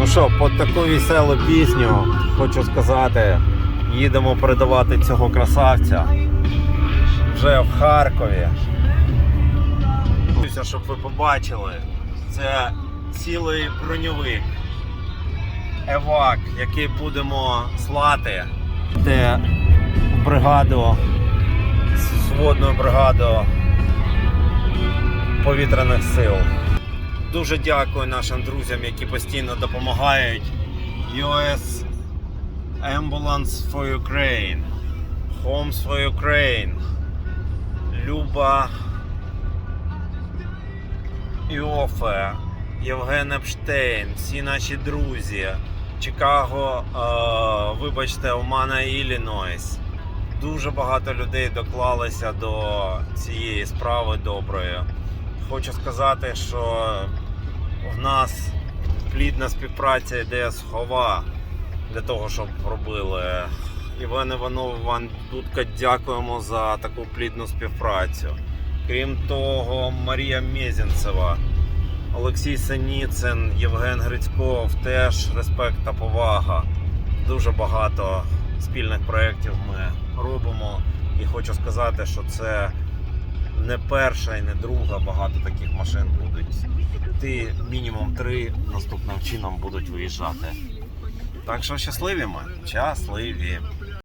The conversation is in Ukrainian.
Ну що, під таку веселу пісню хочу сказати, їдемо передавати цього красавця вже в Харкові. Щоб ви побачили, це цілий броньовик. Евак, який будемо слати, де бригаду, сводну бригаду повітряних сил. Дуже дякую нашим друзям, які постійно допомагають. US Ambulance for Ukraine, Homes for Ukraine, Люба Іофе, Євген Епштейн, всі наші друзі, Чикаго, е, вибачте, Омана Іллінойс. Дуже багато людей доклалися до цієї справи доброї. Хочу сказати, що в нас плідна співпраця йде з Хова для того, щоб робили. Іван Іванов, Іван Дудка, дякуємо за таку плідну співпрацю. Крім того, Марія Мєзінцева, Олексій Синіцин, Євген Грицьков теж респект та повага. Дуже багато спільних проєктів ми робимо. І хочу сказати, що це не перша і не друга, багато таких машин будуть. Ти мінімум три наступним чином будуть виїжджати. Так що щасливі ми, щасливі.